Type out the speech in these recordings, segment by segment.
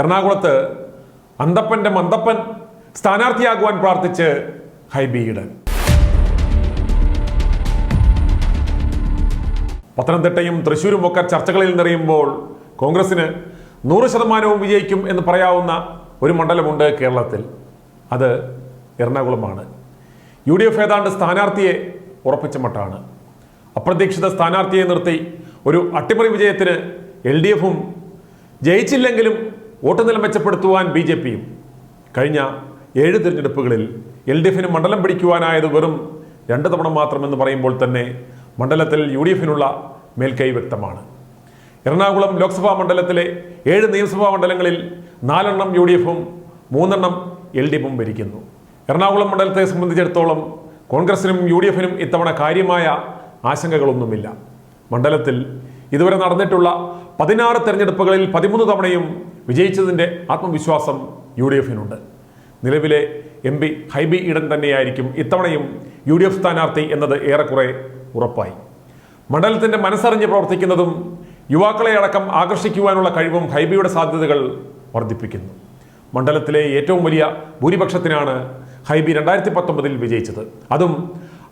എറണാകുളത്ത് അന്തപ്പന്റെ മന്തപ്പൻ സ്ഥാനാർത്ഥിയാകുവാൻ പ്രാർത്ഥിച്ച് ഹൈബി പത്തനംതിട്ടയും തൃശ്ശൂരും ഒക്കെ ചർച്ചകളിൽ നിറയുമ്പോൾ കോൺഗ്രസിന് നൂറ് ശതമാനവും വിജയിക്കും എന്ന് പറയാവുന്ന ഒരു മണ്ഡലമുണ്ട് കേരളത്തിൽ. അത് എറണാകുളമാണ്. യു ഡി എഫ് ഏതാണ്ട് സ്ഥാനാർത്ഥിയെ ഉറപ്പിച്ച മട്ടാണ്. അപ്രതീക്ഷിത സ്ഥാനാർത്ഥിയെ നിർത്തി ഒരു അട്ടിമറി വിജയത്തിന് എൽ ഡി എഫും ജയിച്ചില്ലെങ്കിലും വോട്ട് നില മെച്ചപ്പെടുത്തുവാൻ ബി ജെ പിയും കഴിഞ്ഞ ഏഴ് തിരഞ്ഞെടുപ്പുകളിൽ എൽ ഡി എഫിന് മണ്ഡലം പിടിക്കുവാനായത് വെറും രണ്ട് തവണ മാത്രമെന്ന് പറയുമ്പോൾ തന്നെ മണ്ഡലത്തിൽ യു ഡി എഫിനുള്ള മേൽക്കൈ വ്യക്തമാണ്. എറണാകുളം ലോക്സഭാ മണ്ഡലത്തിലെ ഏഴ് നിയമസഭാ മണ്ഡലങ്ങളിൽ നാലെണ്ണം യു ഡി എഫും മൂന്നെണ്ണം എൽ ഡി എഫും ഭരിക്കുന്നു. എറണാകുളം മണ്ഡലത്തെ സംബന്ധിച്ചിടത്തോളം കോൺഗ്രസിനും യു ഡി എഫിനും ഇത്തവണ കാര്യമായ ആശങ്കകളൊന്നുമില്ല. മണ്ഡലത്തിൽ ഇതുവരെ നടന്നിട്ടുള്ള പതിനാറ് തെരഞ്ഞെടുപ്പുകളിൽ പതിമൂന്ന് തവണയും വിജയിച്ചതിന്റെ ആത്മവിശ്വാസം യു ഡി എഫിനുണ്ട് നിലവിലെ എം പി ഹൈബി ഈഡൻ തന്നെയായിരിക്കും ഇത്തവണയും യു ഡി എഫ് സ്ഥാനാർത്ഥി എന്നത് ഏറെക്കുറെ ഉറപ്പായി. മണ്ഡലത്തിന്റെ മനസ്സറിഞ്ഞ് പ്രവർത്തിക്കുന്നതും യുവാക്കളെ അടക്കം ആകർഷിക്കുവാനുള്ള കഴിവും ഹൈബിയുടെ സാധ്യതകൾ വർദ്ധിപ്പിക്കുന്നു. മണ്ഡലത്തിലെ ഏറ്റവും വലിയ ഭൂരിപക്ഷത്തിനാണ് ഹൈബി രണ്ടായിരത്തി പത്തൊമ്പതിൽ വിജയിച്ചത്. അതും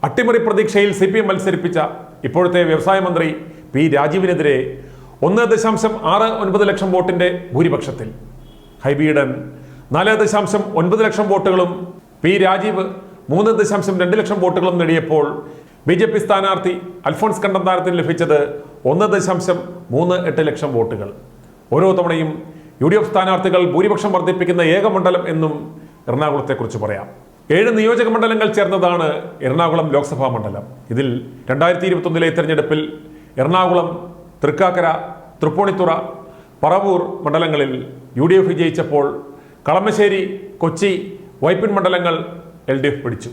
അട്ടിമറി പ്രതീക്ഷയിൽ സി പി എം മത്സരിപ്പിച്ച ഇപ്പോഴത്തെ വ്യവസായ മന്ത്രി പി രാജീവിനെതിരെ ഒന്ന് ദശാംശം ആറ് ഒൻപത് ലക്ഷം വോട്ടിന്റെ ഭൂരിപക്ഷത്തിൽ. ഹൈബീഡൻ നാല് ദശാംശം ഒൻപത് ലക്ഷം വോട്ടുകളും പി രാജീവ് മൂന്ന് ദശാംശം രണ്ട് ലക്ഷം വോട്ടുകളും നേടിയപ്പോൾ ബി ജെ പി സ്ഥാനാർത്ഥി അൽഫോൺസ് കണ്ടന്താരത്തിന് ലഭിച്ചത് ഒന്ന് ദശാംശം മൂന്ന് എട്ട് ലക്ഷം വോട്ടുകൾ. ഓരോ തവണയും യു ഡി എഫ് സ്ഥാനാർത്ഥികൾ ഭൂരിപക്ഷം വർദ്ധിപ്പിക്കുന്ന ഏക മണ്ഡലം എന്നും എറണാകുളത്തെക്കുറിച്ച് പറയാം. ഏഴ് നിയോജക മണ്ഡലങ്ങൾ ചേർന്നതാണ് എറണാകുളം ലോക്സഭാ മണ്ഡലം. ഇതിൽ രണ്ടായിരത്തി ഇരുപത്തൊന്നിലെ തെരഞ്ഞെടുപ്പിൽ എറണാകുളം തൃക്കാക്കര തൃപ്പൂണിത്തുറ പറവൂർ മണ്ഡലങ്ങളിൽ യു ഡി എഫ് വിജയിച്ചപ്പോൾ കളമശ്ശേരി കൊച്ചി വൈപ്പിൻ മണ്ഡലങ്ങൾ എൽ ഡി എഫ് പിടിച്ചു.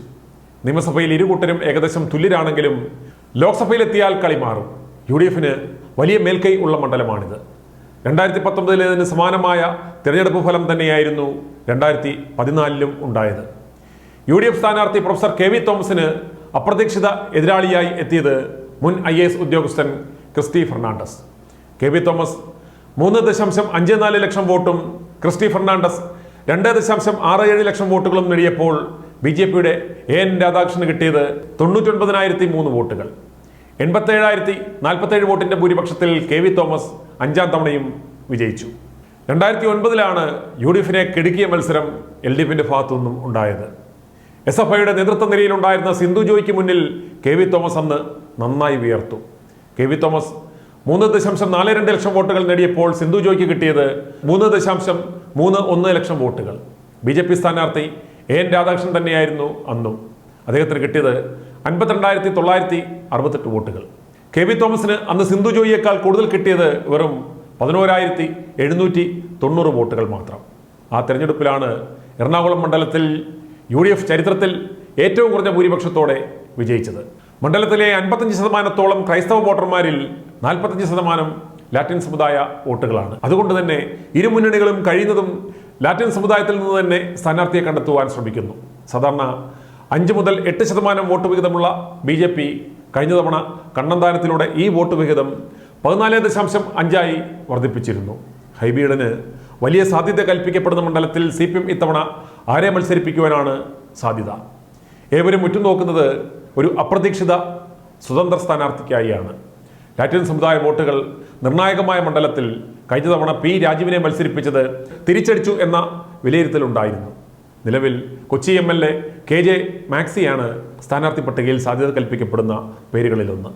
നിയമസഭയിൽ ഇരുകൂട്ടരും ഏകദേശം തുല്യരാണെങ്കിലും ലോക്സഭയിലെത്തിയാൽ കളി മാറും. യു ഡി എഫിന് വലിയ മേൽക്കൈ ഉള്ള മണ്ഡലമാണിത്. രണ്ടായിരത്തി പത്തൊമ്പതിലേതിന് സമാനമായ തിരഞ്ഞെടുപ്പ് ഫലം തന്നെയായിരുന്നു രണ്ടായിരത്തി പതിനാലിലും ഉണ്ടായത്. യു ഡി എഫ് സ്ഥാനാർത്ഥി പ്രൊഫസർ കെ വി തോമസിന് അപ്രതീക്ഷിത എതിരാളിയായി എത്തിയത് മുൻ ഐ എസ് ഉദ്യോഗസ്ഥൻ ക്രിസ്റ്റി ഫെർണാണ്ടസ്. കെ വി തോമസ് മൂന്ന് ദശാംശം അഞ്ച് നാല് ലക്ഷം വോട്ടും ക്രിസ്റ്റി ഫെർണാണ്ടസ് രണ്ട് ദശാംശം ആറ് ഏഴ് ലക്ഷം വോട്ടുകളും നേടിയപ്പോൾ ബി ജെ പിയുടെ എ എൻ രാധാകൃഷ്ണന് കിട്ടിയത് തൊണ്ണൂറ്റൊൻപതിനായിരത്തി മൂന്ന് വോട്ടുകൾ. എൺപത്തേഴായിരത്തി നാൽപ്പത്തേഴ് വോട്ടിന്റെ ഭൂരിപക്ഷത്തിൽ കെ വി തോമസ് അഞ്ചാം തവണയും വിജയിച്ചു. രണ്ടായിരത്തി ഒൻപതിലാണ് യു ഡി എഫിനെ കിടുക്കിയ മത്സരം എൽ ഡി എഫിന്റെ ഭാഗത്തുനിന്നും ഉണ്ടായത്. എസ് എഫ് ഐയുടെ നേതൃത്വ നിരയിലുണ്ടായിരുന്ന സിന്ധു ജോയ്ക്ക് മുന്നിൽ കെ വി തോമസ് അന്ന് നന്നായി വിയർത്തു. കെ വി തോമസ് മൂന്ന് ദശാംശം നാല് രണ്ട് ലക്ഷം വോട്ടുകൾ നേടിയപ്പോൾ സിന്ധു ജോയ്ക്ക് കിട്ടിയത് മൂന്ന് ദശാംശം മൂന്ന് ഒന്ന് ലക്ഷം വോട്ടുകൾ. ബി ജെ പി സ്ഥാനാർത്ഥി എൻ രാധാകൃഷ്ണൻ തന്നെയായിരുന്നു അന്നും. അദ്ദേഹത്തിന് കിട്ടിയത് അൻപത്തിരണ്ടായിരത്തി തൊള്ളായിരത്തി അറുപത്തെട്ട് വോട്ടുകൾ. കെ വി തോമസിന് അന്ന് സിന്ധു ജോയിയേക്കാൾ കൂടുതൽ കിട്ടിയത് വെറും പതിനോരായിരത്തി എഴുന്നൂറ്റി തൊണ്ണൂറ് വോട്ടുകൾ മാത്രം. ആ തെരഞ്ഞെടുപ്പിലാണ് എറണാകുളം മണ്ഡലത്തിൽ യു ചരിത്രത്തിൽ ഏറ്റവും കുറഞ്ഞ ഭൂരിപക്ഷത്തോടെ വിജയിച്ചത്. മണ്ഡലത്തിലെ അൻപത്തഞ്ച് ശതമാനത്തോളം ക്രൈസ്തവ വോട്ടർമാരിൽ നാൽപ്പത്തഞ്ച് ശതമാനം ലാറ്റിൻ സമുദായ വോട്ടുകളാണ്. അതുകൊണ്ട് തന്നെ ഇരു മുന്നണികളും കഴിയുന്നതും ലാറ്റിൻ സമുദായത്തിൽ നിന്ന് തന്നെ സ്ഥാനാർത്ഥിയെ കണ്ടെത്തുവാൻ ശ്രമിക്കുന്നു. സാധാരണ അഞ്ച് മുതൽ എട്ട് ശതമാനം വോട്ട് വിഹിതമുള്ള ബി ജെ പി കഴിഞ്ഞ തവണ കണ്ണന്താനത്തിലൂടെ ഈ വോട്ട് വിഹിതം പതിനാല് ദശാംശം അഞ്ചായി വർദ്ധിപ്പിച്ചിരുന്നു. ഹൈബീഡിന് വലിയ സാധ്യത കൽപ്പിക്കപ്പെടുന്ന മണ്ഡലത്തിൽ സി പി എം ഇത്തവണ ആരെ മത്സരിപ്പിക്കുവാനാണ് സാധ്യത? ഏവരും ഉറ്റുനോക്കുന്നത് ഒരു അപ്രതീക്ഷിത സ്വതന്ത്ര സ്ഥാനാർത്ഥിക്കായിയാണ് ലാറ്റിൻ സമുദായ വോട്ടുകൾ നിർണായകമായ മണ്ഡലത്തിൽ കഴിഞ്ഞ തവണ പി രാജീവിനെ മത്സരിപ്പിച്ചത് തിരിച്ചടിച്ചു എന്ന വിലയിരുത്തലുണ്ടായിരുന്നു. നിലവിൽ Kochi M L A K J മാക്സിയാണ് സ്ഥാനാർത്ഥി പട്ടികയിൽ സാധ്യത കൽപ്പിക്കപ്പെടുന്ന പേരുകളിലൊന്ന്.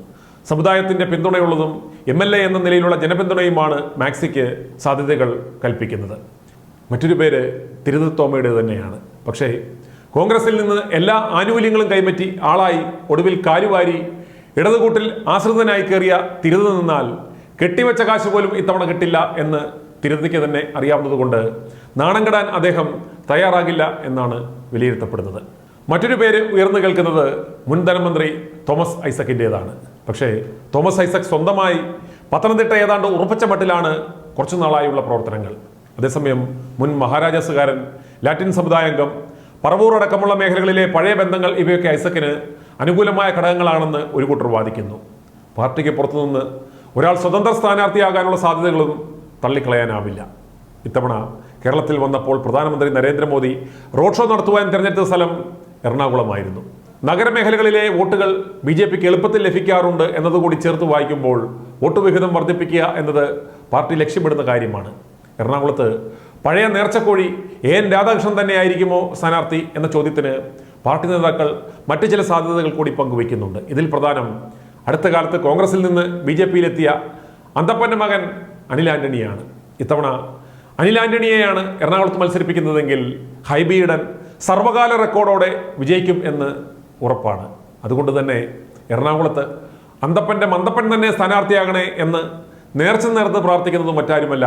സമുദായത്തിന്റെ പിന്തുണയുള്ളതും എം എൽ എ എന്ന നിലയിലുള്ള ജനപിന്തുണയുമാണ് മാക്സിക്ക് സാധ്യതകൾ കൽപ്പിക്കുന്നത്. മറ്റൊരു പേര് തിരുതത്തോമയുടെ തന്നെയാണ്. പക്ഷേ കോൺഗ്രസിൽ നിന്ന് എല്ലാ ആനുകൂല്യങ്ങളും കൈപ്പറ്റി ആളായി ഒടുവിൽ കാലുവാരി ഇടതുകൂട്ടിൽ ആശ്രിതനായി കയറിയ തിരുത് നിന്നാൽ കെട്ടിവെച്ച കാശ് പോലും ഇത്തവണ കിട്ടില്ല എന്ന് തിരുതിക്ക് തന്നെ അറിയാവുന്നതുകൊണ്ട് നാണം കെടാൻ അദ്ദേഹം തയ്യാറാകില്ല എന്നാണ് വിലയിരുത്തപ്പെടുന്നത്. മറ്റൊരു പേര് ഉയർന്നു കേൾക്കുന്നത് മുൻ ധനമന്ത്രി തോമസ് ഐസക്കിന്റെതാണ്. പക്ഷേ തോമസ് ഐസക് സ്വന്തമായി പത്തനംതിട്ട ഏതാണ്ട് ഉറപ്പിച്ച മട്ടിലാണ് കുറച്ചു നാളായുള്ള പ്രവർത്തനങ്ങൾ. അതേസമയം മുൻ മഹാരാജാസുകാരൻ ലാറ്റിൻ സമുദായാംഗം പറവൂർ അടക്കമുള്ള മേഖലകളിലെ പഴയ ബന്ധങ്ങൾ ഇവയൊക്കെ ഐസക്കിന് അനുകൂലമായ ഘടകങ്ങളാണെന്ന് ഒരു കൂട്ടർ വാദിക്കുന്നു. പാർട്ടിക്ക് പുറത്തുനിന്ന് ഒരാൾ സ്വതന്ത്ര സ്ഥാനാർത്ഥിയാകാനുള്ള സാധ്യതകളും തള്ളിക്കളയാനാവില്ല. ഇത്തവണ കേരളത്തിൽ വന്നപ്പോൾ പ്രധാനമന്ത്രി നരേന്ദ്രമോദി റോഡ് ഷോ നടത്തുവാൻ തിരഞ്ഞെടുത്ത സ്ഥലം എറണാകുളമായിരുന്നു. നഗരമേഖലകളിലെ വോട്ടുകൾ ബി ജെ പിക്ക് എളുപ്പത്തിൽ ലഭിക്കാറുണ്ട് എന്നതുകൂടി ചേർത്ത് വായിക്കുമ്പോൾ വോട്ട് വിഹിതം വർദ്ധിപ്പിക്കുക എന്നത് പാർട്ടി ലക്ഷ്യമിടുന്ന കാര്യമാണ്. എറണാകുളത്ത് പഴയ നേർച്ചക്കോഴി എൻ രാധാകൃഷ്ണൻ തന്നെയായിരിക്കുമോ സ്ഥാനാർത്ഥി എന്ന ചോദ്യത്തിന് പാർട്ടി നേതാക്കൾ മറ്റു ചില സാധ്യതകൾ കൂടി പങ്കുവയ്ക്കുന്നുണ്ട്. ഇതിൽ പ്രധാനം അടുത്ത കാലത്ത് കോൺഗ്രസിൽ നിന്ന് ബി ജെ പിയിലെത്തിയ അന്തപ്പന്റെ മകൻ അനിൽ ആന്റണിയാണ്. ഇത്തവണ അനിൽ ആന്റണിയെയാണ് എറണാകുളത്ത് മത്സരിപ്പിക്കുന്നതെങ്കിൽ ഹൈബിയിടൻ സർവകാല റെക്കോർഡോടെ വിജയിക്കും എന്ന് ഉറപ്പാണ്. അതുകൊണ്ട് തന്നെ എറണാകുളത്ത് അന്തപ്പന്റെ മന്തപ്പൻ തന്നെ സ്ഥാനാർത്ഥിയാകണേ എന്ന് നേർച്ച നേർന്ന് പ്രാർത്ഥിക്കുന്നത് മറ്റാരുമല്ല